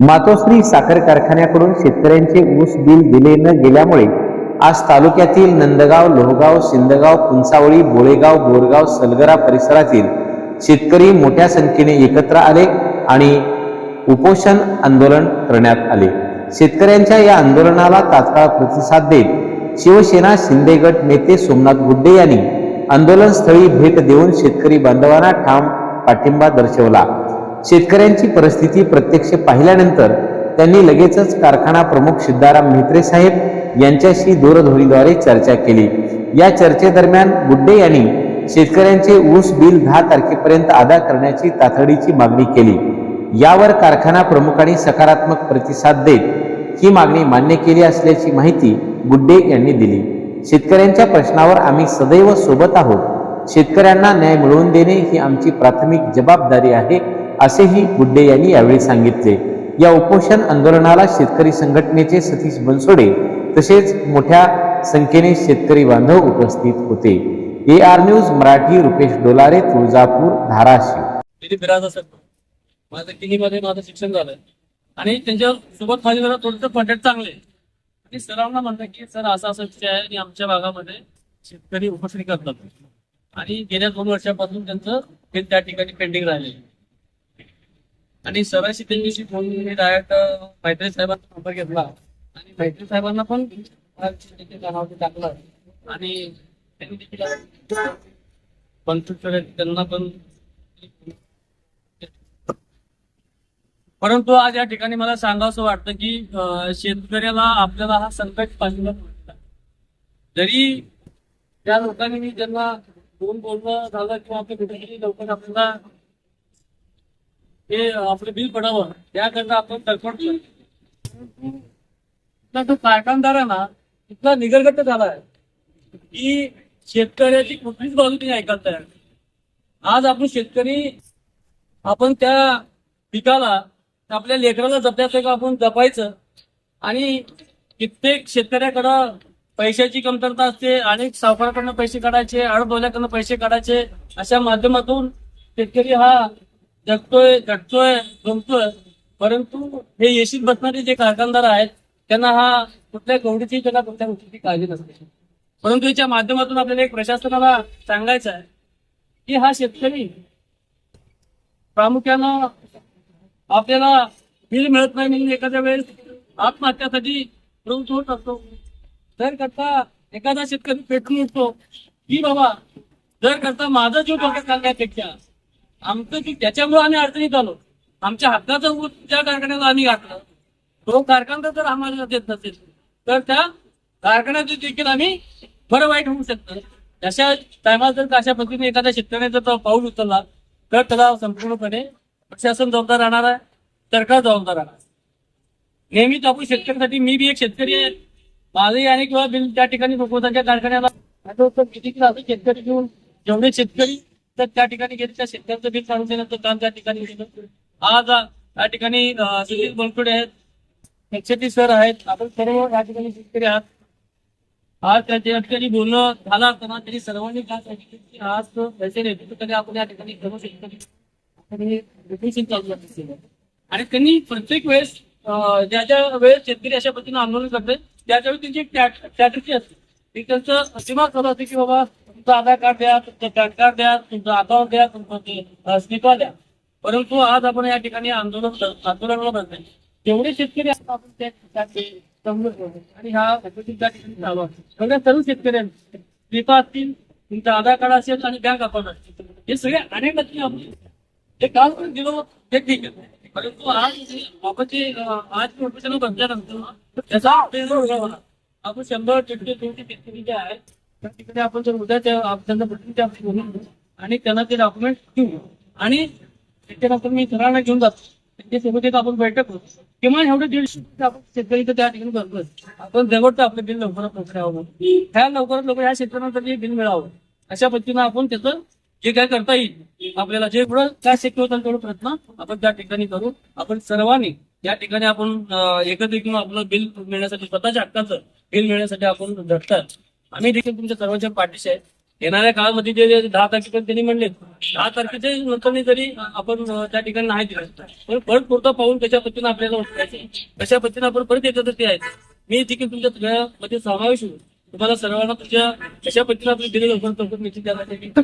मातोश्री साखर कारखान्याकडून शेतकऱ्यांचे ऊस बिल दिले न गेल्यामुळे आज तालुक्यातील नंदगाव लोहगाव सिंदगाव पुंसावळी बोळेगाव बोरगाव सलगरा परिसरातील शेतकरी मोठ्या संख्येने एकत्र आले आणि उपोषण आंदोलन करण्यात आले. शेतकऱ्यांच्या या आंदोलनाला तात्काळ प्रतिसाद देत शिवसेना शिंदे गट नेते सोमनाथ गुड्डे यांनी आंदोलनस्थळी भेट देऊन शेतकरी बांधवांना ठाम पाठिंबा दर्शवला. शेतकऱ्यांची परिस्थिती प्रत्यक्ष पाहिल्यानंतर त्यांनी लगेचच कारखाना प्रमुख सिद्धाराम म्हेत्रे साहेब यांच्याशी दूरध्वनीद्वारे चर्चा केली. या चर्चेदरम्यान गुड्डे यांनी शेतकऱ्यांचे ऊस बिल दहा तारखेपर्यंत अदा करण्याची तातडीची मागणी केली. यावर कारखाना प्रमुखांनी सकारात्मक प्रतिसाद देत ही मागणी मान्य केली असल्याची माहिती गुड्डे यांनी दिली. शेतकऱ्यांच्या प्रश्नावर आम्ही सदैव सोबत आहोत. शेतकऱ्यांना न्याय मिळवून देणे ही आमची प्राथमिक जबाबदारी आहे. असेही गुड्डे यांनी यावेळी सांगितले. या उपोषण आंदोलनाला शेतकरी संघटनेचे सतीश बनसोडे तसेच मोठ्या संख्येने शेतकरी बांधव उपस्थित होते. A R news Marathi Rupesh Dolare Tuljapur Dharashiv. माझं किनीमध्ये माझं शिक्षण झालं आणि त्यांच्यासोबत माझे जरा थोडंसं कॉन्टॅक्ट चांगले. आणि सरांना म्हणलं की सर असा असा विषय आहे आणि आमच्या भागामध्ये शेतकरी उपस्थित करतात. आणि गेल्या दोन वर्षापासून त्यांचं त्या ठिकाणी पेंडिंग राहिले आणि सरांशी त्यांच्याशी फोन डायरेक्ट मैत्री साहेबांचा नंबर घेतला. आणि मैत्री साहेबांना पण त्यांच्या टाकलं. आणि त्यांनी देखील पंचवीस त्यांना पण परंतु आज या ठिकाणी मला सांगावं वाटतं की शेतकऱ्याला आपल्याला हा संकट पाहिजे. जरी त्या लोकांनी ज्यांना दोन बोलणं झालं किंवा आपल्या कुठेतरी लवकर आपल्याला हे आपलं बिल पडावं याकरता आपण तडफडतो इथला तो कारखानदार आहे ना इतका निगरगट्ट झाला आहे की शेतकऱ्याची कुठलीच बाजू नाही ऐकायला तयार आज आपण शेतकरी आपण त्या पिकाला आपल्या लेकराला जपण्याचं आपण जपायचं आणि कित्येक शेतकऱ्याकडं पैशाची कमतरता असते अनेक सावकाराकडनं पैसे काढायचे आडबोल्याकडनं पैसे काढायचे अशा माध्यमातून शेतकरी हा जगतोय जगतोय जमतोय परंतु हे येशीत बसणारे जे कारखानदार आहेत त्यांना हा कुठल्या गवडीची त्यांना कुठल्या गोष्टीची काळजी नसते. परंतु याच्या माध्यमातून आपल्याला एक प्रशासनाला सांगायचं आहे की हा शेतकरी प्रामुख्यानं आपल्याला बिल मिळत नाही म्हणून एखाद्या वेळेस आत्महत्यासाठी प्रवृत्त होत असतो. जर करता एखादा शेतकरी पेटून उठतो की बाबा जर करता माझा जीव डोक्यात घालण्यापेक्षा आमचं की त्याच्यामुळे आम्ही अडचणीत आलो. आमच्या हक्काचं ऊस त्या कारखान्याला आम्ही घातलं तो कारखाना जर आम्हाला देत नसेल. तर त्या कारखान्याचं देखील आम्ही बरं वाईट होऊ शकतं. अशा टायमाला जर अशा पद्धतीने एखाद्या शेतकऱ्याने जर पाऊल उचलला तर त्याला संपूर्णपणे प्रशासन जबाबदार राहणार आहे सरकार जबाबदार राहणार नेहमीच आपण शेतकऱ्यासाठी मी बी एक शेतकरी आहे. माझंही आणि किंवा बिल त्या ठिकाणी रुपवतांच्या कारखान्याला किती किती असं शेतकरी घेऊन जेवढे शेतकरी तर त्या ठिकाणी गेले त्या शेतकऱ्यांचं बिल काढून देण्याचं काम त्या ठिकाणी केलं. आज आ- त्या ठिकाणी सुनील बनकुडे आहेत एक्सेटी सर आहेत. आपण सर्व या ठिकाणी शेतकरी आहात. आज त्या ठिकाणी बोलणं झालं असताना त्यांनी सर्वांनी काय सांगितलं की आज त्याचे नेतृत्वाने आपण या ठिकाणी सर्व शेतकरी चालू आणि त्यांनी प्रत्येक वेळेस ज्या ज्या वेळेस शेतकरी अशा पद्धतीने आंदोलन करते त्याच्यावेळी त्यांची एक स्ट्रॅटजी असते. त्यांचं सीमा चालू असते की बाबा तुमचं आधार कार्ड द्या तुमचं पॅन कार्ड द्या तुमचं अकाउंट द्या तुमचं स्लिपा द्या. परंतु आज आपण या ठिकाणी आंदोलन आंदोलनाला बसले तेवढे शेतकरी आपण त्या ठिकाणी आणि ह्या त्या ठिकाणी चालू आहे. सर्व शेतकऱ्यांनी स्लिपा असतील तुमचं आधार कार्ड असेल आणि बँक अकाउंट असतील हे सगळे अनेक गोष्टी आपण ते काल पण दिलं ते ठीक आहे. परंतु आज जे आपण जे आज नोटिफिकेशन बसल्यानंतर त्याचा आपण शंभर दीडशे दोनशे शेतकरी जे आहेत त्या ठिकाणी आपण जर उद्या त्या त्यांना भेटून आणि त्यांना ते डॉक्युमेंट देऊ आणि त्याच्यानंतर मी सरांना घेऊन जातो. त्यांच्यासोबत एक आपण बैठक करू किमान एवढे दीडशे आपण शेतकरी तर त्या ठिकाणी करतोय आपण जवळचं आपलं बिल लवकरात लवकर यावं ह्या लवकरात लवकर ह्या शेतकऱ्यांना तरी बिल मिळावं. अशा पद्धतीनं आपण त्याचं जे काय करता येईल आपल्याला जे पुढं काय शक्य होतं तेवढं प्रयत्न आपण त्या ठिकाणी करू. आपण सर्वांनी या ठिकाणी आपण एकत्रित एकत्र येऊन आपलं बिल मिळण्यासाठी स्वतःच्या हक्काचं बिल मिळण्यासाठी आपण झटतात आम्ही देखील तुमच्या सर्वांच्या पाठीशी आहे येणाऱ्या काळामध्ये जे दहा तारखेपर्यंत त्यांनी म्हणले दहा तारखेच्या नंतरने जरी आपण त्या ठिकाणी नाही दिलं पण परत पुरता पाहून कशा पद्धतीने आपल्याला उठवायचं कशा पद्धतीने आपण परत एकत्र यायचं मी देखील तुमच्या सगळ्यामध्ये समावेश होऊन तुम्हाला सर्वांना तुमच्या कशा पद्धतीने आपली दिलेली लोकांना निश्चित